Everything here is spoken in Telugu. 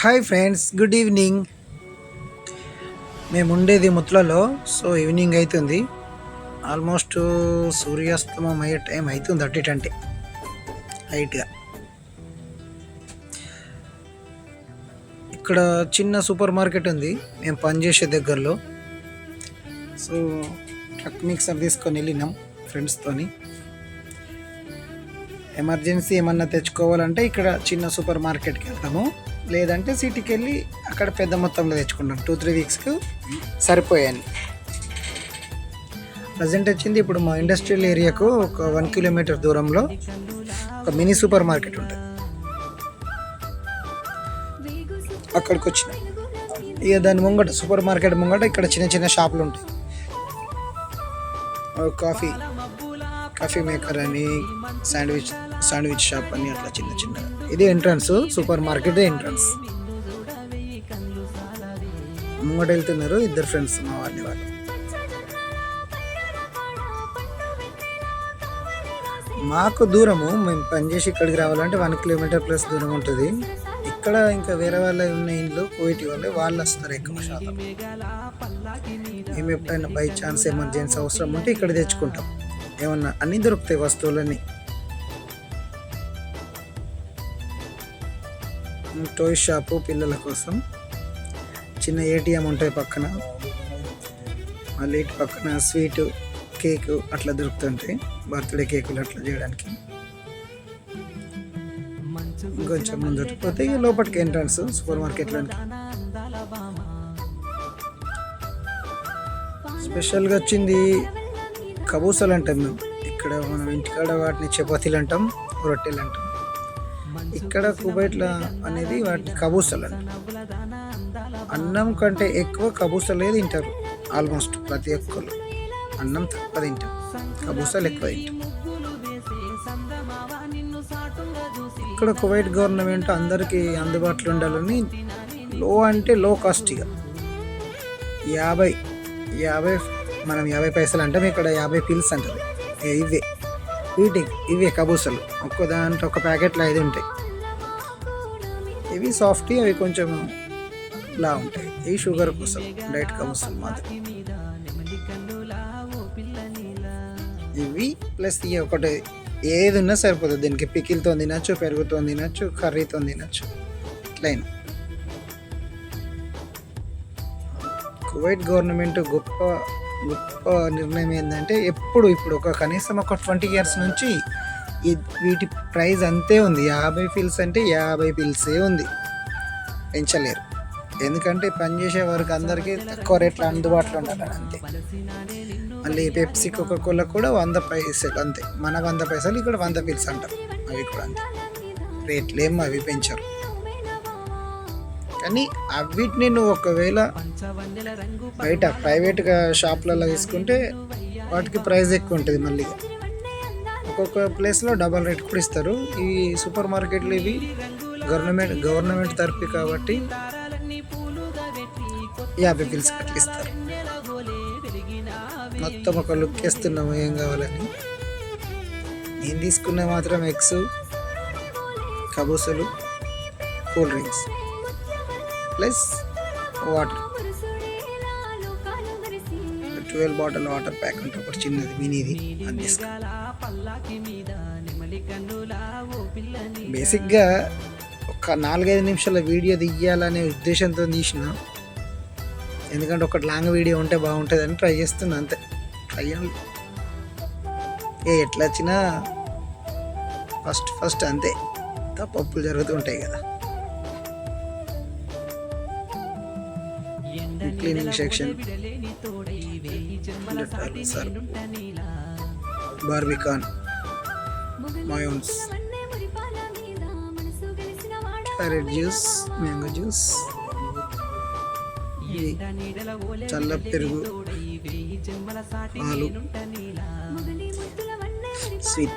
హాయ్ ఫ్రెండ్స్ గుడ్ ఈవినింగ్ మేము ఉండేది ముత్లలో సో ఈవినింగ్ అవుతుంది ఆల్మోస్ట్ సూర్యాస్తమం అయ్యే టైం అవుతుంది అటు ఇటు అంటే హైట్గా ఇక్కడ చిన్న సూపర్ మార్కెట్ ఉంది మేము పనిచేసే దగ్గరలో. సో ట్రక్ మిక్సర్ తీసుకొని వెళ్ళినాం ఫ్రెండ్స్తోని ఎమర్జెన్సీ ఏమన్నా తెచ్చుకోవాలంటే ఇక్కడ చిన్న సూపర్ మార్కెట్కి వెళ్తాము. లేదంటే సిటీకి వెళ్ళి అక్కడ పెద్ద మొత్తంలో తెచ్చుకుంటాం. టూ త్రీ వీక్స్కి సరిపోయాను ప్రజెంట్ వచ్చింది ఇప్పుడు మా ఇండస్ట్రియల్ ఏరియాకు ఒక వన్ కిలోమీటర్ దూరంలో ఒక మినీ సూపర్ మార్కెట్ ఉంటుంది. అక్కడికి వచ్చిన ఇక దాని ముంగట సూపర్ మార్కెట్ ముంగట ఇక్కడ చిన్న చిన్న షాపులు ఉంటాయి. కాఫీ కాఫీ మేకర్ అని శాండ్విచ్ శాండ్విచ్ షాప్ అని అట్లా చిన్న చిన్నగా. ఇది ఎంట్రన్స్ సూపర్ మార్కెట్ ఎంట్రన్స్ ముంగట వెళ్తున్నారు ఇద్దరు ఫ్రెండ్స్ మా వాళ్ళని వాళ్ళు. మాకు దూరము మేము పనిచేసి ఇక్కడికి రావాలంటే వన్ కిలోమీటర్ ప్లస్ దూరం ఉంటుంది. ఇక్కడ ఇంకా వేరే వాళ్ళ ఉన్న ఇంట్లో కోయిటి వాళ్ళే వాళ్ళు వస్తారు ఎక్కువ శాతం. మేము ఎప్పుడైనా బై ఛాన్స్ ఎమర్జెన్సీ అవసరం ఉంటే ఇక్కడ తెచ్చుకుంటాం. ఏమన్నా అన్నీ దొరుకుతాయి వస్తువులన్నీ. టోయ్ షాపు పిల్లల కోసం. చిన్న ఏటీఎం ఉంటాయి పక్కన. మళ్ళీ ఇటు పక్కన స్వీటు కేకు అట్లా దొరుకుతుంటాయి. బర్త్డే కేకులు అట్లా చేయడానికి. కొంచెం ముందు పోతే ఇక లోపలికి ఎంట్రన్స్ సూపర్ మార్కెట్లోనికి స్పెషల్గా వచ్చింది కబూసలు అంటాం మేము. ఇక్కడ మనం ఇంటికాడ వాటిని చపాతీలు అంటాం రొట్టెలు అంటాం. ఇక్కడ కుబైట్ల అనేది వాటి కబూసలు అంట అన్నం కంటే ఎక్కువ కబూసలే తింటారు ఆల్మోస్ట్ ప్రతి ఒక్కరు అన్నం తక్కువ తింటాం కబూసాలు ఎక్కువ తింటాం ఇక్కడ కువైట్ గవర్నమెంట్ అందరికీ అందుబాటులో ఉండాలని లో అంటే లో కాస్ట్ ఇక. యాభై యాభై మనం యాభై పైసలు అంటాం ఇక్కడ యాభై పిల్స్ అంటారు. ఇవే. వీటి ఇవి కబూసలు ఒక్క దాంట్లో ఒక ప్యాకెట్లో ఐదు ఉంటాయి. ఇవి సాఫ్ట్ అవి కొంచెం లా ఉంటాయి. ఇవి షుగర్ కోసం డైట్ కబూసలు మాత్రం. ఇవి ప్లస్ ఇవి ఒకటి ఏది ఉన్నా సరిపోతుంది దీనికి పికిల్తో తినచ్చు పెరుగుతో తినచ్చు కర్రీతో తినచ్చు. ఇట్లయినా కువైట్ గవర్నమెంట్ గొప్ప గొప్ప నిర్ణయం ఏంటంటే ఎప్పుడు ఇప్పుడు ఒక కనీసం ఒక ట్వంటీ ఇయర్స్ నుంచి వీటి ప్రైస్ అంతే ఉంది. యాభై పిల్స్ అంటే యాభై పిల్సే ఉంది. పెంచలేరు. ఎందుకంటే పనిచేసే వారికి అందరికీ తక్కువ రేట్లు అందుబాటులో ఉండాలి అంతే. మళ్ళీ పెప్సీ కోకాకోలో కూడా వంద పైసలు అంతే. మన వంద పైసలు ఇక్కడ వంద పిల్స్ అంటారు. అవి కూడా అంతే. రేట్లు ఏం అవి పెంచరు. కానీ అవిటిని నువ్వు ఒకవేళ బయట ప్రైవేట్గా షాప్లలో తీసుకుంటే వాటికి ప్రైస్ ఎక్కువ ఉంటుంది మళ్ళీ. ఒక్కొక్క ప్లేస్లో డబల్ రేట్ కూడా ఇస్తారు. ఈ సూపర్ మార్కెట్లు ఇవి గవర్నమెంట్ గవర్నమెంట్ తరఫు కాబట్టి యాభై పిల్స్ కట్టిస్తారు మొత్తం ఒక లుక్ వేస్తున్నాము ఏం కావాలని. నేను తీసుకున్న మాత్రం eggs కబూసలు cool drinks. Plus water. Twelve bottle water pack అంటే ఒకటి చిన్నది మినీది. అది బేసిక్గా ఒక నాలుగైదు నిమిషాల వీడియో తీయాలనే ఉద్దేశంతో తీసిన. ఎందుకంటే ఒకటి లాంగ్ వీడియో ఉంటే బాగుంటుందని ట్రై చేస్తున్నా అంతే. ట్రై ఏ ఎట్లా వచ్చినా ఫస్ట్ ఫస్ట్ అంతే. తప్పప్పులు జరుగుతుంటాయి కదా. Cleaning section Surf Barbican mayonnaise carrot juice mango juice. చల్ల పెరుగు పాలు స్వీట్